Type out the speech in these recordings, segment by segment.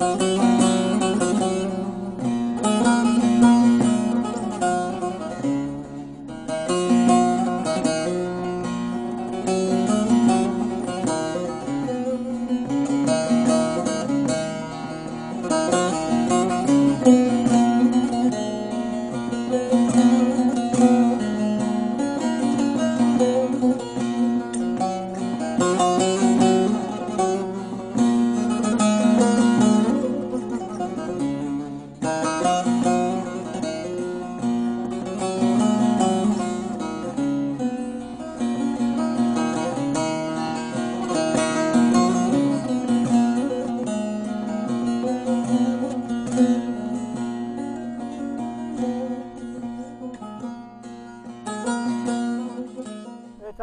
Evet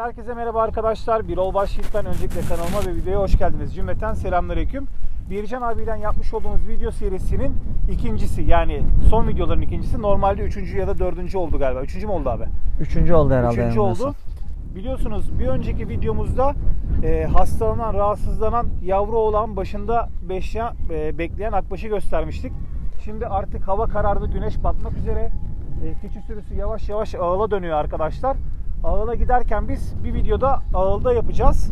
herkese merhaba arkadaşlar. Birol Başyiğit'ten öncelikle kanalıma ve videoya hoş geldiniz. Cümleten selamünaleyküm. Bircan abiyle yapmış olduğumuz video serisinin ikincisi yani son videoların ikincisi. Normalde üçüncü ya da dördüncü oldu galiba. Üçüncü mü oldu abi? Üçüncü oldu herhalde. Üçüncü oldu. Biliyorsunuz bir önceki videomuzda e, hastalanan, rahatsızlanan yavru oğlan başında beşya, e, bekleyen akbaşı göstermiştik. Şimdi artık hava karardı, güneş batmak üzere. E, keçi sürüsü yavaş yavaş ağıla dönüyor arkadaşlar. Ağıla giderken biz bir videoda ağılda yapacağız.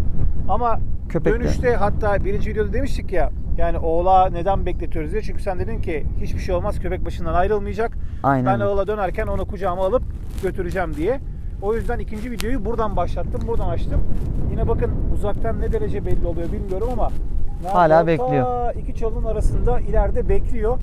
Ama Köpekte. dönüşte hatta birinci videoda demiştik ya yani oğlağı neden bekletiyoruz diye. Çünkü sen dedin ki hiçbir şey olmaz köpek başından ayrılmayacak. Aynen. Ben ağıla dönerken onu kucağıma alıp götüreceğim diye. O yüzden ikinci videoyu buradan başlattım, buradan açtım. Yine bakın uzaktan ne derece belli oluyor bilmiyorum ama Hala bekliyor. İki çalının arasında ileride bekliyor.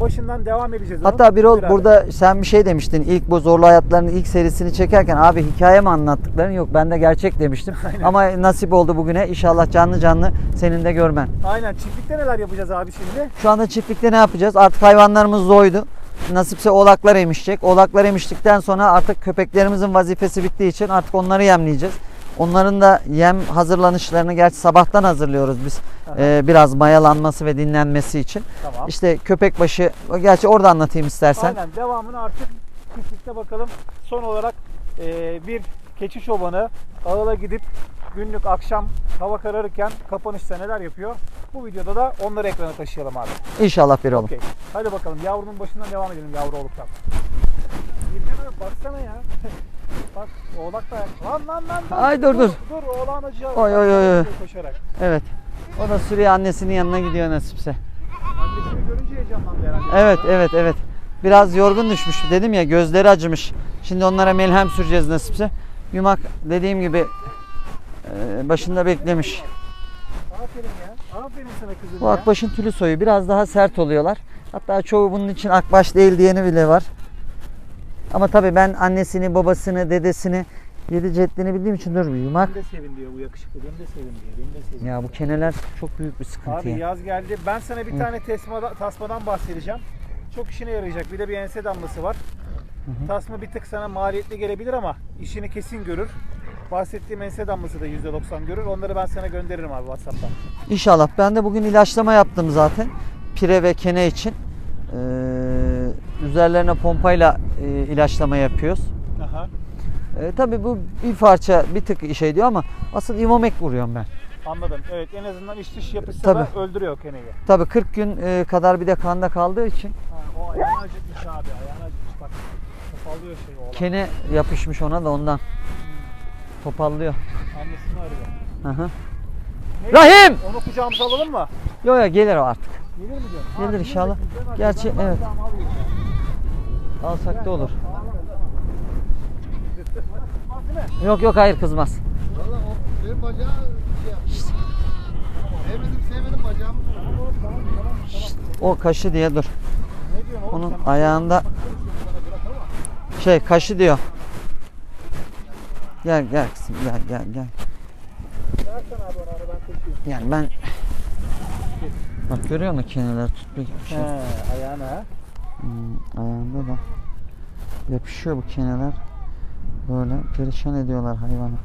Başından devam edeceğiz. Hatta bir ol burada sen bir şey demiştin. İlk bu zorlu hayatlarının ilk serisini çekerken abi hikaye mi anlattıkların yok ben de gerçek demiştim. Ama nasip oldu bugüne. İnşallah canlı canlı senin de görmen. Aynen çiftlikte neler yapacağız abi şimdi? Şu anda çiftlikte ne yapacağız? Artık hayvanlarımız doydu. Nasipse oğlaklar emişecek. Oğlaklar emiştikten sonra artık köpeklerimizin vazifesi bittiği için artık onları yemleyeceğiz. Onların da yem hazırlanışlarını gerçi sabahtan hazırlıyoruz biz. Ee, biraz mayalanması ve dinlenmesi için. Tamam. İşte köpek başı, gerçi orada anlatayım istersen. Aynen devamını artık çiftlikte bakalım. Son olarak e, bir keçi çobanı ağıla gidip günlük akşam hava kararırken kapanışta neler yapıyor? Bu videoda da onları ekrana taşıyalım abi. İnşallah bir oğlum. Okey. Hadi bakalım yavrunun başından devam edelim yavru oğluktan. Bircan abi baksana ya. Bak oğlak da lan lan lan. lan. Ay, dur, dur. Dur oğlan acıyor. Oy, oy, oy, oy. Koşarak. Evet. O da sürüyor annesinin yanına gidiyor nasipse. Annesini görünce heyecanlandı herhalde. Evet, evet, evet. Biraz yorgun düşmüş. Dedim ya gözleri acımış. Şimdi onlara melhem süreceğiz nasipse. Yumak dediğim gibi e, başında beklemiş. Aferin ya. Aferin sana kızım Bu akbaşın tülü soyu biraz daha sert oluyorlar. Hatta çoğu bunun için akbaş değil diyeni bile var. Ama tabii ben annesini, babasını, dedesini, yedi ceddini bildiğim için dur bir yumak. Beni de sevin diyor bu yakışıklı. Beni de sevin diyor. Beni de sevin. Ya bu keneler çok büyük bir sıkıntı Abi ya. yaz geldi. Ben sana bir Hı. tane tasmada, tasmadan bahsedeceğim. Çok işine yarayacak. Bir de bir ense damlası var. hı. Tasma bir tık sana maliyetli gelebilir ama işini kesin görür. Bahsettiğim ense damlası da %90 görür. Onları ben sana gönderirim abi WhatsApp'tan. İnşallah. Ben de bugün ilaçlama yaptım zaten. Pire ve kene için. Ee, üzerlerine pompayla e, ilaçlama yapıyoruz. Aha. Ee, tabii bu bir parça bir tık şey diyor ama asıl imomek vuruyorum ben. Anladım. Evet en azından iç dış yapısı Tabii. da öldürüyor keneyi. Tabii 40 gün e, kadar bir de kanda kaldığı için Ha, o ayağını acıtmış abi. Ayağını acıtmış bak. Topallıyor şey oğlan. kene yapışmış ona da ondan. Topallıyor. Annesini arıyor. Hı hı. Neyse, Rahim! Onu kucağımıza alalım mı? Yo yo gelir o artık. Gelir mi diyorsun? Gelir inşallah. Gerçi ben evet. alayım ya. Alsak da olur. Yok yok hayır kızmaz. Valla o benim bacağı şey yaptı. Sevmedim sevmedim bacağımı. O kaşı diye dur. Ne diyorsun oğlum Onun sen? ayağında şey kaşı diyor. Gel gel kızım gel gel gel. Versen abi onu ara ben taşıyayım. Yani ben Bak görüyor musun keneler tutmuyor bir şey. He, ayağına. Hmm, ayağında da yapışıyor bu keneler. Böyle perişan ediyorlar hayvanı.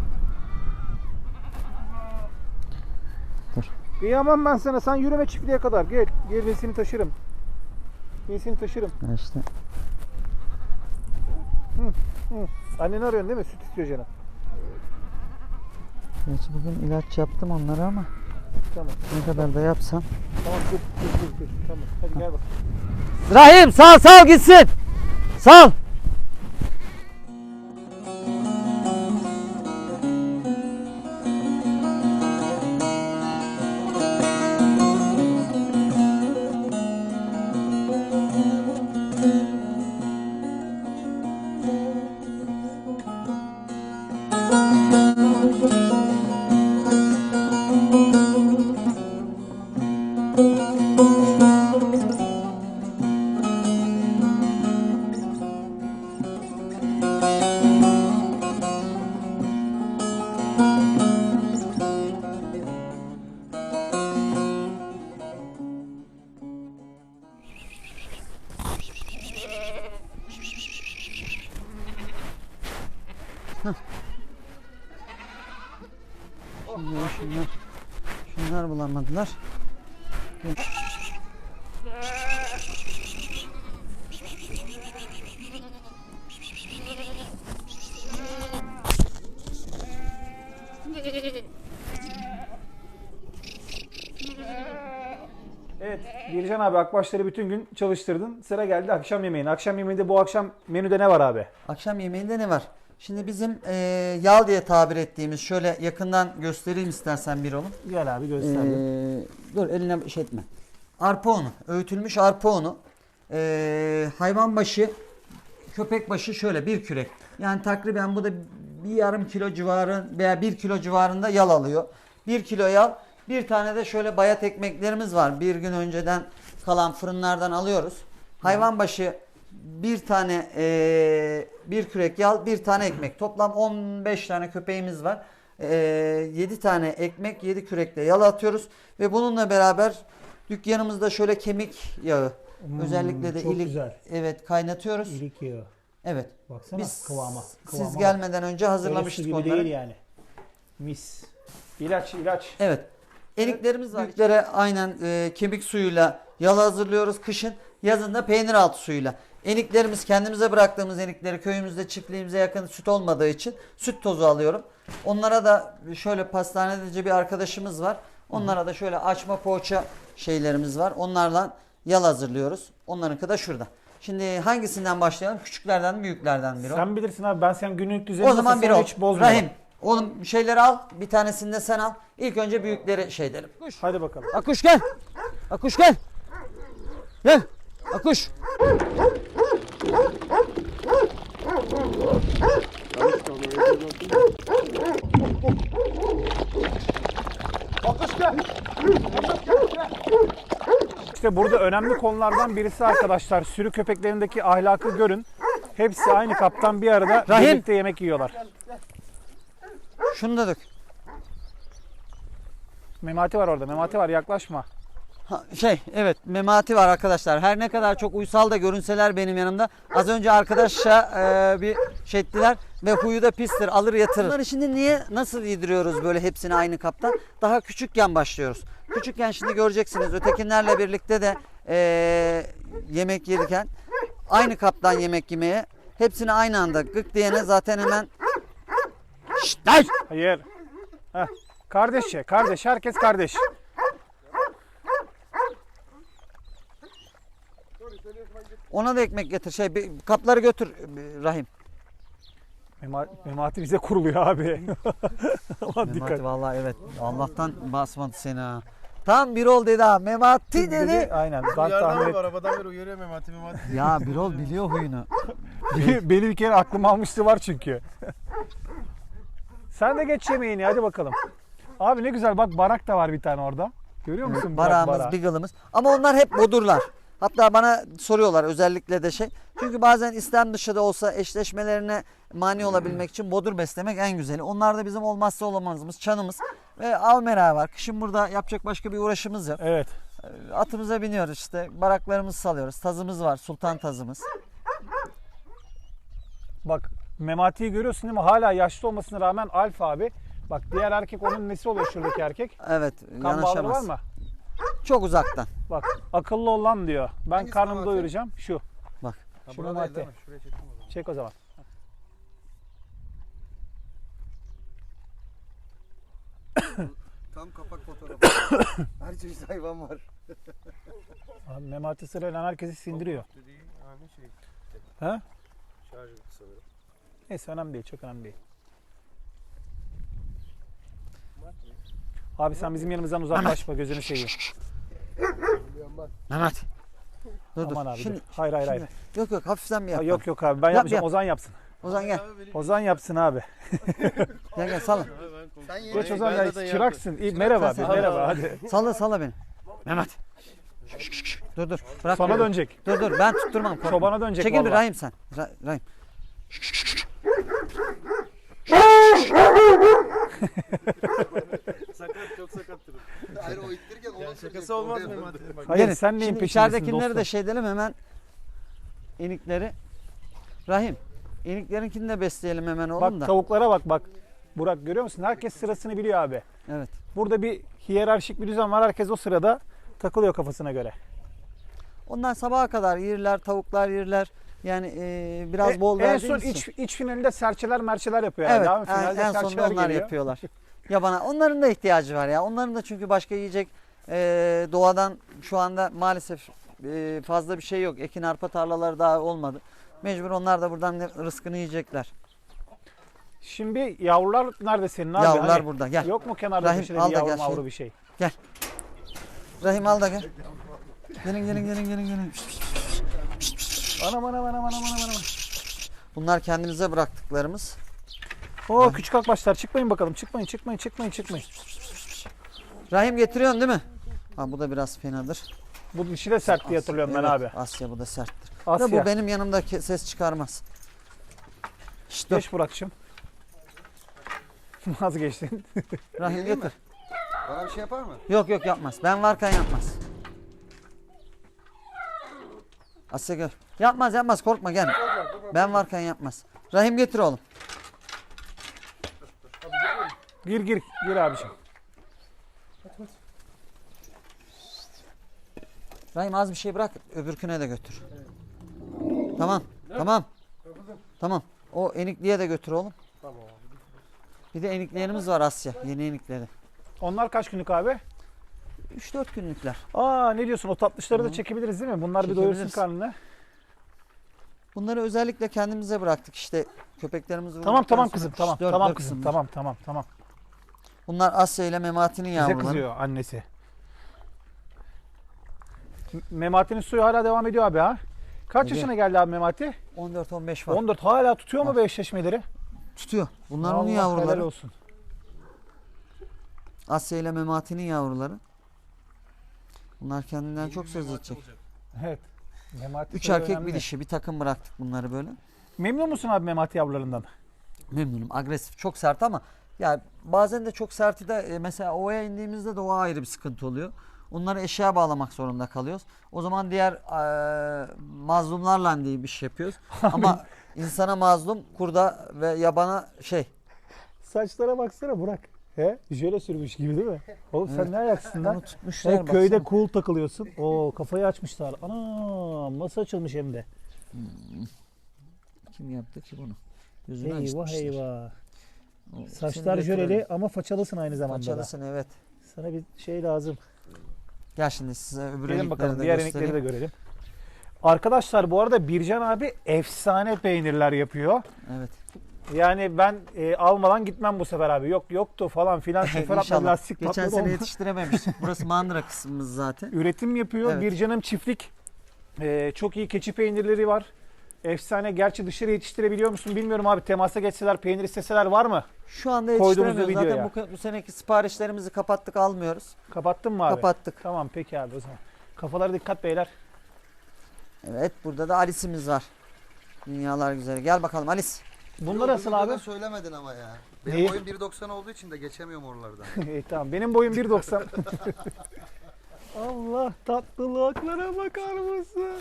Kıyamam ben sana. Sen yürüme çiftliğe kadar. Gel. Gel ben seni taşırım. Ben seni taşırım. Ya işte Hı. Anneni arıyorsun değil mi? Süt istiyor canım. gerçi bugün ilaç yaptım onlara ama Tamam. Ne kadar da yapsam. Tamam dur dur dur. dur. Tamam. Hadi gel bak. Rahim sal sal gitsin. Sal. Şunlar, şunlar, şunlar bulamadılar. Evet. Bircan abi akbaşları bütün gün çalıştırdın. Sıra geldi akşam yemeğine. Akşam yemeğinde bu akşam menüde ne var abi? Akşam yemeğinde ne var? Şimdi bizim eee, yal diye tabir ettiğimiz şöyle yakından göstereyim istersen bir oğlum. Gel abi göster. Ee, dur eline şey etme. Arpa unu. Öğütülmüş arpa unu. Ee, hayvan başı, köpek başı şöyle bir kürek. Yani takriben bu da bir yarım kilo civarı veya bir kilo civarında yal alıyor. Bir kilo yal. Bir tane de şöyle bayat ekmeklerimiz var. Bir gün önceden kalan fırınlardan alıyoruz. Hayvan başı bir tane ee, bir kürek yal, bir tane ekmek. Toplam 15 tane köpeğimiz var. Ee, 7 tane ekmek, 7 kürekle yal atıyoruz ve bununla beraber dükkanımızda şöyle kemik yağı özellikle de Hmm, çok ilik güzel. evet kaynatıyoruz. İlik yağı. Evet. Baksana Biz kıvama. siz kıvama bak. gelmeden önce Öyle hazırlamıştık gibi onları. değil yani. Mis. İlaç ilaç. Evet. Eniklerimiz var. Büyüklere aynen e, kemik suyuyla yal hazırlıyoruz kışın. Yazın da peynir altı suyuyla. Eniklerimiz kendimize bıraktığımız enikleri köyümüzde çiftliğimize yakın süt olmadığı için süt tozu alıyorum. Onlara da şöyle pastanede bir arkadaşımız var. Onlara da şöyle açma poğaça şeylerimiz var. Onlarla yal hazırlıyoruz. Onlarınki de şurada. Şimdi hangisinden başlayalım? Küçüklerden büyüklerden biri? o? Sen bilirsin abi ben sen günlük düzeni O zaman bir ol. hiç bozmuyorum. Rahim. Oğlum şeyleri al. Bir tanesini de sen al. İlk önce büyükleri şey edelim. Hadi bakalım. Akuş gel. Akuş gel. Gel. Akuş. İşte burada önemli konulardan birisi arkadaşlar sürü köpeklerindeki ahlakı görün. Hepsi aynı kaptan bir arada Rahim. birlikte yemek yiyorlar. Şunu da dök. Memati var orada. Memati var yaklaşma. Ha, şey evet memati var arkadaşlar. Her ne kadar çok uysal da görünseler benim yanımda. Az önce arkadaşça e, bir şey ettiler ve huyu da pistir alır yatırır. Bunları şimdi niye nasıl yediriyoruz böyle hepsini aynı kaptan? Daha küçükken başlıyoruz. Küçükken şimdi göreceksiniz ötekinlerle birlikte de e, yemek yerken aynı kaptan yemek yemeye hepsini aynı anda gık diyene zaten hemen Şşt! Hayır. Heh. Kardeşçe. Kardeş. Herkes kardeş. Ona da ekmek getir. Şey bir- kapları götür Rahim. Mema- Memati bize kuruluyor abi. Dikkat. Memati vallahi evet. Allah'tan basmadı seni ha. Tam bir ol dedi ha. Memati dedi. Dedi, aynen. Ben tahmin Yardım ettim. arabadan beri uyarıyor Memati Memati. Ya bir ol biliyor huyunu. Beni bir kere aklım almıştı var çünkü. Sen de geç yemeğini hadi bakalım. Abi ne güzel bak barak da var bir tane orada. Görüyor musun? Bak, Barağımız, barağı. bigalımız. Ama onlar hep bodurlar. Hatta bana soruyorlar özellikle de şey. Çünkü bazen istem dışı da olsa eşleşmelerine mani olabilmek için bodur beslemek en güzeli. Onlar da bizim olmazsa olamazımız, çanımız. Ve almera var. Kışın burada yapacak başka bir uğraşımız yok. Evet. Atımıza biniyoruz işte. Baraklarımızı salıyoruz. Tazımız var. Sultan tazımız. Bak Memati'yi görüyorsun değil mi? Hala yaşlı olmasına rağmen alfa abi. Bak diğer erkek onun nesi oluyor şuradaki erkek? Evet. Kan bağları var mı? Çok uzaktan. Bak akıllı ol lan diyor. Ben Hangisi karnımı Memati? doyuracağım. Şu. Bak. Şu çektim o zaman. Çek o zaman. Tam kapak fotoğrafı. Her çeşit hayvan var. Abi Memati sırayla herkesi sindiriyor. Dediği yani şey Ha? şarj sanırım. Neyse önemli değil, çok önemli değil. Abi sen bizim yanımızdan uzaklaşma gözünü seveyim. Mehmet. Dur dur. Aman abi Şimdi, dur. Hayır hayır hayır. Yok yok hafiften bir yap. yok yok abi ben Yap, yapmayacağım yap. Ozan yapsın. Ozan gel. Ozan yapsın abi. Gel gel salla. Sen. Geç Ozan zaten çıraksın. İyi, merhaba abi sen. merhaba hadi. Salla salla beni. Mehmet. Dur dur. Bırak Sana beni. dönecek. Dur dur ben tutturmam. korkma. Çobana dönecek Çekil bir vallahi. Rahim sen. Ra- Rahim. Sakat çok sakattır. Hayır o ittirirken ona Yani şakası olmaz mı Hayır Gelin. sen neyin Şimdi peşindesin içeridekileri dostum? de şey edelim hemen. İnikleri. Rahim. İniklerinkini de besleyelim hemen oğlum Bak da. tavuklara bak bak. Burak görüyor musun? Herkes sırasını biliyor abi. Evet. Burada bir hiyerarşik bir düzen var. Herkes o sırada takılıyor kafasına göre. Onlar sabaha kadar yerler, tavuklar yerler. Yani eee, biraz E- bol en verdiğimiz son iç, iç finalinde serçeler merçeler yapıyor. Evet. Abi, en, finalde en sonunda onlar geliyor. yapıyorlar. Yabana. Onların da ihtiyacı var ya. Onların da çünkü başka yiyecek eee, doğadan şu anda maalesef eee, fazla bir şey yok. Ekin arpa tarlaları daha olmadı. Mecbur onlar da buradan rızkını yiyecekler. Şimdi yavrular nerede senin abi? Yavrular Hani burada. Gel. Yok mu kenarda Rahim, köşede al bir da yavru gel mavru şey. bir şey? Rahim al da gel. Gelin gelin gelin gelin gelin. Anam anam anam anam anam anam. Bunlar kendimize bıraktıklarımız. Oo küçük akbaşlar çıkmayın bakalım. Çıkmayın çıkmayın çıkmayın çıkmayın. Rahim getiriyorsun değil mi? Ha bu da biraz fenadır. Bu dişi de sert diye hatırlıyorum ben Evet, abi. Asya bu da serttir. Asya. Da bu benim yanımda ses çıkarmaz. İşte Geç Burak'cığım. Vazgeçtin. Rahim getir. Bana bir şey yapar mı? Yok yok yapmaz. Ben varken yapmaz. Asya. Yapmaz yapmaz korkma gel. Ben varken yapmaz. Rahim getir oğlum. gir gir gir abiciğim. Rahim az bir şey bırak öbürküne de götür. Tamam. Tamam. Tamam. O enikliğe de götür oğlum. Tamam. Bir de eniklerimiz var Asya. Yeni enikleri. Onlar kaç günlük abi? 3-4 günlükler. Aa ne diyorsun o tatlışları da çekebiliriz değil mi? Bunlar bir doyursun karnını. Bunları özellikle kendimize bıraktık işte köpeklerimizi Tamam tamam kızım tamam tamam kızım tamam tamam tamam. Bunlar Asya ile Memati'nin Bize yavruları. kızıyor annesi. Memati'nin suyu hala devam ediyor abi ha. Kaç Ediyor. yaşına geldi abi Memati? 14-15 var. 14 hala tutuyor mu bu eşleşmeleri? Tutuyor. Bunlar onun Allah helal yavruları. olsun. Asya ile Memati'nin yavruları. Bunlar kendinden çok söz edecek. Evet. Memati 3 soyu erkek önemli. bir dişi. Bir takım bıraktık bunları böyle. Memnun musun abi Memati yavrularından? Memnunum. Agresif. Çok sert ama ya bazen de çok serti de e, mesela ovaya indiğimizde de o ayrı bir sıkıntı oluyor. Onları eşeğe bağlamak zorunda kalıyoruz. O zaman diğer e, mazlumlarla diye bir şey yapıyoruz. ama insana mazlum, kurda ve yabana şey. Saçlara baksana Burak. He? Jöle sürmüş gibi değil mi? Oğlum sen ne ayaksın lan? Onu tutmuşlar. He, köyde baksana. cool takılıyorsun. Oo kafayı açmışlar. Ana masa açılmış hem de. Kim yaptı ki bunu? Yüzünü Eyvah açmışlar. eyvah. O- Saçlar seni jöleli götürelim. ama façalısın aynı zamanda da. Façalısın evet. Sana bir şey lazım. Gel şimdi size öbür Gelin bakalım de diğer göstereyim. enikleri de görelim. Arkadaşlar bu arada Bircan abi efsane peynirler yapıyor. Evet. Yani ben e, almadan gitmem bu sefer abi. Yok yoktu falan filan şoför İnşallah. lastik Geçen patladı. sene olma. yetiştirememiştik. Burası mandıra kısmımız zaten. Üretim yapıyor. Evet. Bircan'ım çiftlik. E, çok iyi keçi peynirleri var. Efsane. Gerçi dışarı yetiştirebiliyor musun bilmiyorum abi. Temasa geçseler peynir isteseler var mı? Şu anda Koyduğumuz yetiştiremiyoruz. Zaten bu, bu seneki siparişlerimizi kapattık almıyoruz. Kapattın mı abi? Kapattık. Tamam peki abi o zaman. Kafalara dikkat beyler. Evet burada da Alice'imiz var. Dünyalar güzeli. Gel bakalım Alice. Bunlar Yok, nasıl öbür abi? söylemedin ama ya. Benim Neyi? boyum 1.90 olduğu için de geçemiyorum oralardan. İyi tamam. Benim boyum 1.90. Allah tatlılıklara bakar mısın?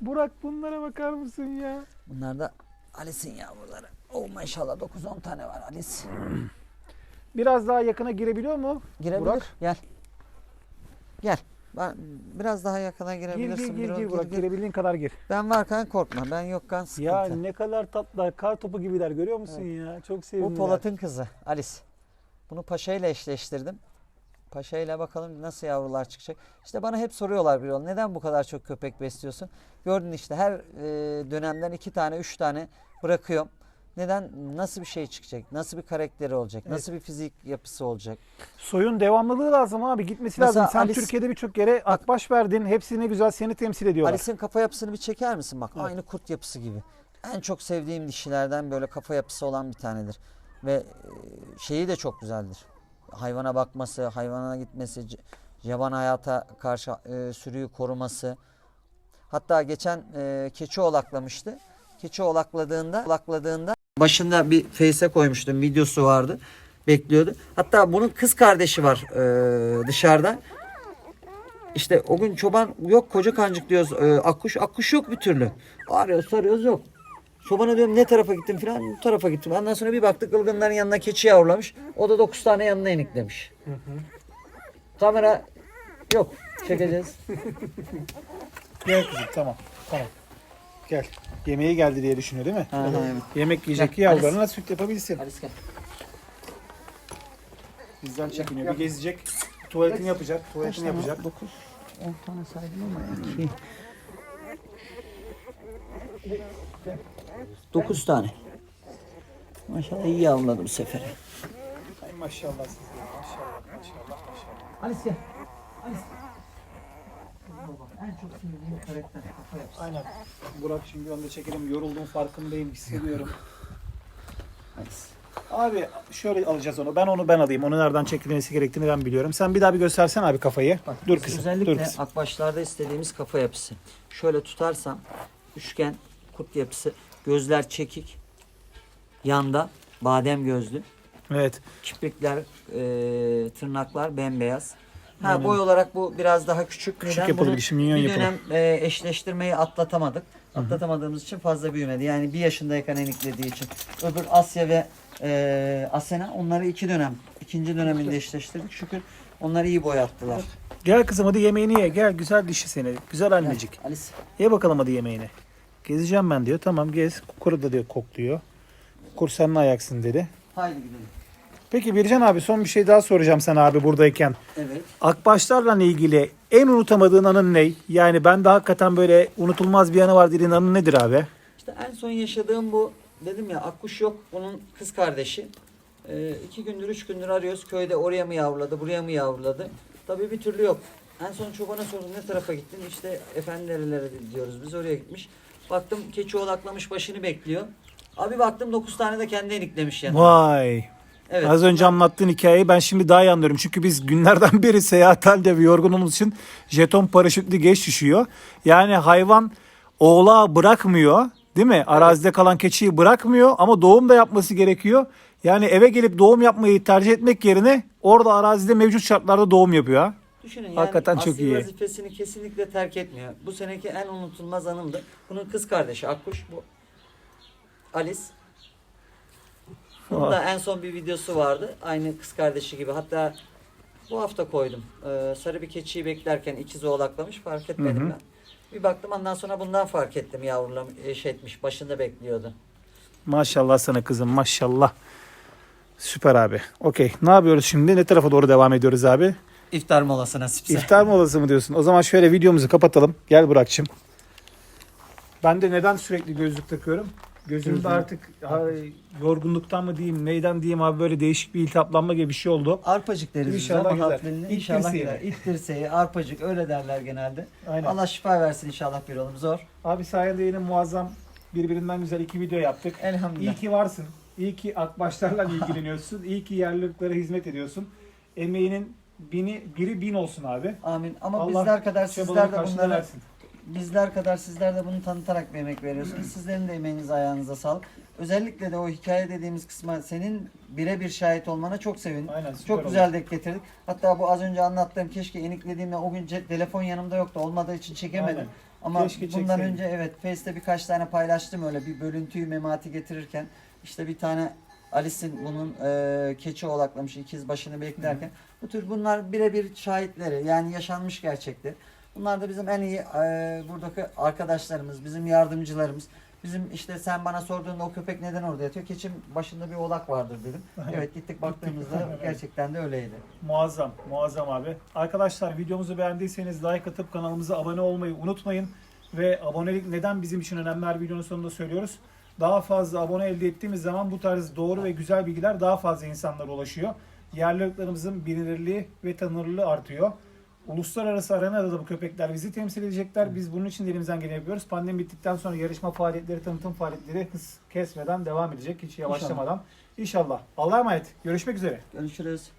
Burak bunlara bakar mısın ya? Bunlar da Alice'in yavruları. Oh maşallah 9-10 tane var Alice. Biraz daha yakına girebiliyor mu? Girebilir. Burak. Gel. Gel. Ben biraz daha yakına Gir girebilirsin. gir gir Biraz gir Burak girebildiğin kadar gir. Ben varken korkma. Ben yokken sıkıntı. Ya ne kadar tatlılar kar topu gibiler görüyor musun ya? Çok Bu sevimliler. Polat'ın kızı Alice. Bunu paşa ile eşleştirdim. Paşa ile bakalım nasıl yavrular çıkacak. İşte bana hep soruyorlar bir yol. Neden bu kadar çok köpek besliyorsun? Gördün işte her e, dönemden iki tane, üç tane bırakıyorum. Neden? Nasıl bir şey çıkacak? Nasıl bir karakteri olacak? Nasıl bir fizik yapısı olacak? Soyun devamlılığı lazım abi. Gitmesi Mesela lazım. Sen Alice- Türkiye'de birçok yere akbaş verdin. Hepsi ne güzel seni temsil ediyorlar. Alice'in kafa yapısını bir çeker misin? Bak Evet. aynı kurt yapısı gibi. En çok sevdiğim dişilerden böyle kafa yapısı olan bir tanedir. Ve e, şeyi de çok güzeldir. Hayvana bakması, hayvana gitmesi, c- yaban hayata karşı e, sürüyü koruması. Hatta geçen e, keçi olaklamıştı. Keçi olakladığında, olakladığında başında bir face'e koymuştum. Videosu vardı. Bekliyordu. Hatta bunun kız kardeşi var e, dışarıda. İşte o gün çoban yok koca kancık diyoruz e, akkuş akkuş yok bir türlü. Arıyoruz sarıyoruz yok. Çobana diyorum ne tarafa gittim filan bu tarafa gittim. Ondan sonra bir baktık ılgınların yanına keçi yavrulamış. O da 9 tane yanına eniklemiş. Kamera yok çekeceğiz. Gel kızım tamam. Tamam. Gel. Yemeği geldi diye düşünüyor değil mi? Aha, evet. Yemek yiyecek ki yavrularına süt yapabilsin. Alice gel. Bizden çekiniyor. Bir gezecek. Tuvaletini yapacak. Tuvaletini yapacak. 9 10 tane saydım ama 2 9 tane. Maşallah iyi yavruladı bu sefer. Ay maşallah size. Maşallah maşallah maşallah. Alice gel. Alice. En çok sevdiğim karakter kafa yapısı. Aynen. Burak şimdi onu da çekelim. Yoruldum farkındayım. Hissediyorum. Alice. Abi şöyle alacağız onu. Ben onu ben alayım. Onu nereden çekilmesi gerektiğini ben biliyorum. Sen bir daha bir göstersen abi kafayı. Bak, dur kızım. Özellikle Dur kızım. akbaşlarda istediğimiz kafa yapısı. Şöyle tutarsam üçgen kurt yapısı, gözler çekik, yanda badem gözlü, Evet. kiprikler, e, tırnaklar bembeyaz. Ha Aynen. boy olarak bu biraz daha küçük. Küçük Neden? yapılı Bunu minyon bir dönem e, eşleştirmeyi atlatamadık. Atlatamadığımız için fazla büyümedi. Yani bir yaşındayken eniklediği için. Öbür Asya ve e, Asena onları iki dönem, ikinci döneminde eşleştirdik. Şükür onları iyi boy attılar. Gel kızım hadi yemeğini ye. Gel güzel dişi seni. Güzel annecik. Alice. Ye bakalım hadi yemeğini. Gezeceğim ben diyor. Tamam gez. Kukuru da diyor kokluyor. Kukur sen ne ayaksın dedi. Haydi gidelim. Peki Bircan abi son bir şey daha soracağım sana abi buradayken. Evet. Akbaşlarla ilgili en unutamadığın anın ne? Yani ben de hakikaten böyle unutulmaz bir anı var dediğin anı nedir abi? İşte en son yaşadığım bu dedim ya akkuş yok bunun kız kardeşi. Ee, iki gündür üç gündür arıyoruz köyde oraya mı yavruladı buraya mı yavruladı. Tabii bir türlü yok. En son çobana sordum ne tarafa gittin işte efendilerlere diyoruz biz oraya gitmiş. Baktım keçi olaklamış başını bekliyor. Abi baktım 9 tane de kendi eniklemiş yani. Vay. Evet. Az önce anlattığın hikayeyi ben şimdi daha iyi anlıyorum. Çünkü biz günlerden beri seyahat halinde ve yorgunluğumuz için jeton paraşütlü geç düşüyor. Yani hayvan oğlağı bırakmıyor. Değil mi? Arazide kalan keçiyi bırakmıyor ama doğum da yapması gerekiyor. Yani eve gelip doğum yapmayı tercih etmek yerine orada arazide mevcut şartlarda doğum yapıyor. ha. Düşünün yani Hakikaten çok asli iyi. vazifesini kesinlikle terk etmiyor. Bu seneki en unutulmaz anımdı. Bunun kız kardeşi Akkuş bu. Alice. Bunun da en son bir videosu vardı. Aynı kız kardeşi gibi. Hatta bu hafta koydum. Ee, sarı bir keçiyi beklerken ikiz oğlaklamış. Fark etmedim Hı hı. ben. Bir baktım ondan sonra bundan fark ettim yavrulam eş etmiş. Başında bekliyordu. Maşallah sana kızım maşallah. Süper abi. Okey. Ne yapıyoruz şimdi? Ne tarafa doğru devam ediyoruz abi? İftar molası nasipse. İftar molası mı diyorsun? O zaman şöyle videomuzu kapatalım. Gel Burak'cığım. Ben de neden sürekli gözlük takıyorum? Gözümde artık ay, yorgunluktan mı diyeyim, neyden diyeyim abi böyle değişik bir iltihaplanma gibi bir şey oldu. Arpacık deriz biz İnşallah ama güzel. hatlarını İlk İnşallah dirseği gider. mi? İlk dirseği, arpacık öyle derler genelde. Aynen. Allah şifa versin inşallah bir oğlum zor. Abi sayende yine muazzam birbirinden güzel iki video yaptık. Elhamdülillah. İyi ki varsın. İyi ki akbaşlarla ilgileniyorsun. İyi ki yerliliklere hizmet ediyorsun. Emeğinin bini, biri bin olsun abi. Amin. Ama Allah bizler kadar sizler de bunları versin. Bizler kadar sizler de bunu tanıtarak bir emek veriyorsunuz. Sizlerin de emeğinize ayağınıza sağlık. Özellikle de o hikaye dediğimiz kısma senin birebir şahit olmana çok sevindim. Aynen, süper çok oldu. güzel denk getirdik. Hatta bu az önce anlattığım keşke eniklediğimde o gün ce- telefon yanımda yoktu. Olmadığı için çekemedim. Aynen. Ama Keşke bundan çekseydin. önce evet Face'te birkaç tane paylaştım öyle bir bölüntüyü memati getirirken. işte bir tane Alice'in bunun e, keçi olaklamış ikiz başını beklerken. Bu tür bunlar birebir şahitleri yani yaşanmış gerçekler. Bunlar da bizim en iyi e, buradaki arkadaşlarımız, bizim yardımcılarımız. Bizim işte sen bana sorduğunda o köpek neden orada yatıyor? Keçim başında bir oğlak vardır dedim. Evet gittik baktığımızda gerçekten de öyleydi. Muazzam, muazzam abi. Arkadaşlar videomuzu beğendiyseniz like atıp kanalımıza abone olmayı unutmayın. Ve abonelik neden bizim için önemli her videonun sonunda söylüyoruz. Daha fazla abone elde ettiğimiz zaman bu tarz doğru ve güzel bilgiler daha fazla insanlara ulaşıyor. Yerli ırklarımızın bilinirliği ve tanınırlığı artıyor. Uluslararası arenada da bu köpekler bizi temsil edecekler. Biz bunun için de elimizden geleni yapıyoruz. Pandemi bittikten sonra yarışma faaliyetleri, tanıtım faaliyetleri hız kesmeden devam edecek. Hiç yavaşlamadan. İnşallah. Allah'a emanet. Görüşmek üzere. Görüşürüz.